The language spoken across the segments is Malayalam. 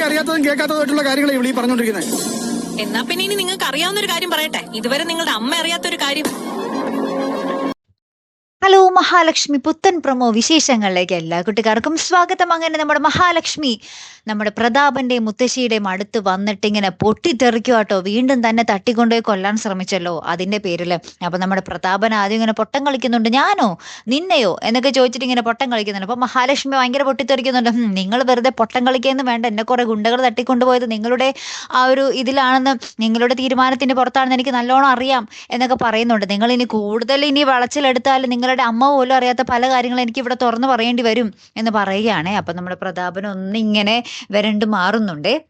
എനിക്ക് അറിയാത്തതും കേൾക്കാത്തതായിട്ടുള്ള കാര്യങ്ങളെ ഇവിടെ ഈ പറഞ്ഞുകൊണ്ടിരിക്കുന്നത്. എന്നാ പിന്നെ ഇനി നിങ്ങൾക്ക് അറിയാവുന്ന ഒരു കാര്യം പറയട്ടെ. ഇതുവരെ നിങ്ങളുടെ അമ്മ അറിയാത്ത ഒരു കാര്യം. മഹാലക്ഷ്മി പുത്തൻ പ്രമോ വിശേഷങ്ങളിലേക്ക് എല്ലാ കുട്ടിക്കാർക്കും സ്വാഗതം. അങ്ങനെ നമ്മുടെ മഹാലക്ഷ്മി നമ്മുടെ പ്രതാപന്റെയും മുത്തശ്ശിയുടെയും അടുത്ത് വന്നിട്ട് ഇങ്ങനെ പൊട്ടിത്തെറിക്കുക കേട്ടോ വീണ്ടും തന്നെ തട്ടിക്കൊണ്ടുപോയി കൊല്ലാൻ ശ്രമിച്ചല്ലോ അതിന്റെ പേരിൽ അപ്പൊ നമ്മുടെ പ്രതാപൻ ആദ്യം ഇങ്ങനെ പൊട്ടം കളിക്കുന്നുണ്ട്. ഞാനോ? നിന്നെയോ? എന്നൊക്കെ ചോദിച്ചിട്ട് ഇങ്ങനെ പൊട്ടം കളിക്കുന്നുണ്ട്. അപ്പൊ മഹാലക്ഷ്മി ഭയങ്കര പൊട്ടിത്തെറിക്കുന്നുണ്ട്. നിങ്ങൾ വെറുതെ പൊട്ടം കളിക്കുകയെന്ന് വേണ്ട. എന്നെ കുറെ ഗുണ്ടകൾ തട്ടിക്കൊണ്ടുപോയത് നിങ്ങളുടെ ആ ഒരു ഇതിലാണെന്ന് നിങ്ങളുടെ തീരുമാനത്തിന്റെ പുറത്താണെന്ന് എനിക്ക് നല്ലോണം അറിയാം എന്നൊക്കെ പറയുന്നുണ്ട്. നിങ്ങൾ ഇനി കൂടുതൽ ഇനി വളച്ചിലെടുത്താൽ നിങ്ങളുടെ അമ്മ പോലും അറിയാത്ത പല കാര്യങ്ങളും എനിക്ക് ഇവിടെ തുറന്നു പറയേണ്ടി വരും എന്ന് പറയുകയാണ്. അപ്പം നമ്മുടെ പ്രതാപൻ ഒന്നിങ്ങനെ വരണ്ട് മാറുന്നുണ്ട്.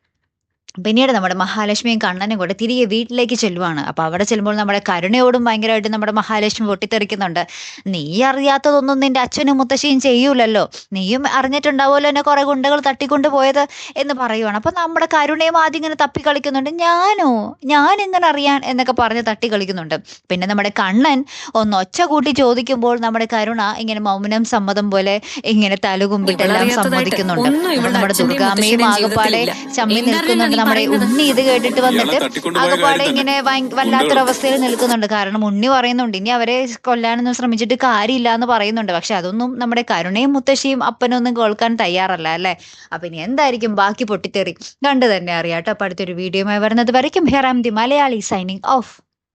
പിന്നീട് നമ്മുടെ മഹാലക്ഷ്മിയും കണ്ണനും കൂടെ തിരികെ വീട്ടിലേക്ക് ചെല്ലുവാണ്. അപ്പൊ അവിടെ ചെല്ലുമ്പോൾ നമ്മുടെ കരുണയോടും ഭയങ്കരമായിട്ട് നമ്മുടെ മഹാലക്ഷ്മി പൊട്ടിത്തെറിക്കുന്നുണ്ട്. നീ അറിയാത്തതൊന്നും നിന്റെ അച്ഛനും മുത്തശ്ശിയും ചെയ്യൂലല്ലോ. നീയും അറിഞ്ഞിട്ടുണ്ടാവുമല്ലോ എന്നെ കുറെ ഗുണ്ടകൾ തട്ടിക്കൊണ്ട് പോയത് എന്ന് പറയുവാണ്. അപ്പൊ നമ്മുടെ കരുണയും ആദ്യം ഇങ്ങനെ തപ്പി കളിക്കുന്നുണ്ട് ഞാനോ? ഞാൻ എങ്ങനെ അറിയാൻ? എന്നൊക്കെ പറഞ്ഞ് തട്ടി കളിക്കുന്നുണ്ട് പിന്നെ നമ്മുടെ കണ്ണൻ ഒന്ന് ഒച്ച കൂട്ടി ചോദിക്കുമ്പോൾ നമ്മുടെ കരുണ ഇങ്ങനെ മൗനം സമ്മതം പോലെ ഇങ്ങനെ തലകുമ്പിട്ടെല്ലാം സമ്മതിക്കുന്നുണ്ട്. നമ്മുടെ ദുർഗാമയും ആകപ്പാടെ ചമ്മി നിൽക്കുന്നുണ്ട്. നമ്മുടെ ഉണ്ണി ഇത് കേട്ടിട്ട് വന്നിട്ട് ആകപ്പാടെ ഇങ്ങനെ വല്ലാത്തൊരവസ്ഥയിൽ നിൽക്കുന്നുണ്ട്. കാരണം ഉണ്ണി പറയുന്നുണ്ട് ഇനി അവരെ കൊല്ലാനൊന്നും ശ്രമിച്ചിട്ട് കാര്യമില്ല എന്ന് പറയുന്നുണ്ട്. പക്ഷെ അതൊന്നും നമ്മുടെ കരുണയും മുത്തശ്ശിയും അപ്പനൊന്നും കേൾക്കാൻ തയ്യാറല്ല അല്ലേ? അപ്പൊ ഇനി എന്തായിരിക്കും? ബാക്കി പൊട്ടിത്തെറി. കണ്ടു തന്നെ അറിയാട്ടോ അപ്പൊ അടുത്തൊരു വീഡിയോയുമായി വരുന്നത് വരയ്ക്കും. Hiram the Malayali signing off